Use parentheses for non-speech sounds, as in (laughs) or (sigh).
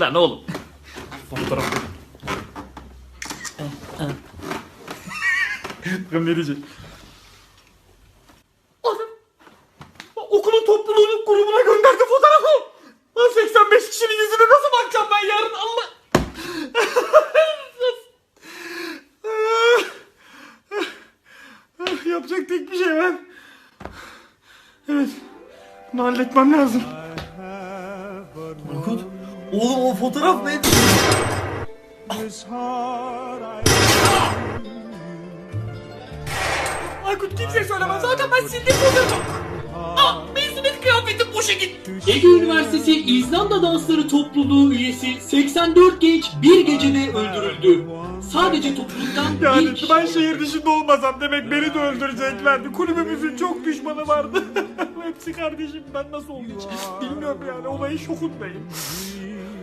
Lan oğlum. Fotoğraf. Bakalım ne diyecek. Adam okulun topluluğunun grubuna gönderdi fotoğrafı. Lan 85 kişinin yüzüne nasıl bakacağım ben yarın Allah. Yapacak tek bir şey var. Evet. Bunu halletmem lazım. Oğlum o fotoğraf ne? Aykut kimseye söylemez. Zaten ben sildim fotoğrafı. Aa, mezuniyet kıyafetim boşa gitti. Ege Üniversitesi İzlanda Dansları Topluluğu üyesi 84 genç bir gecede öldürüldü. Sadece topluluktan Yani bir kişi ben şehir dışında olmasam demek beni de öldüreceklerdi. Kulübümüzün çok düşmanı vardı. (laughs) Hepsi kardeşim ben nasıl oldu hiç bilmiyorum yani olayın şokundayım.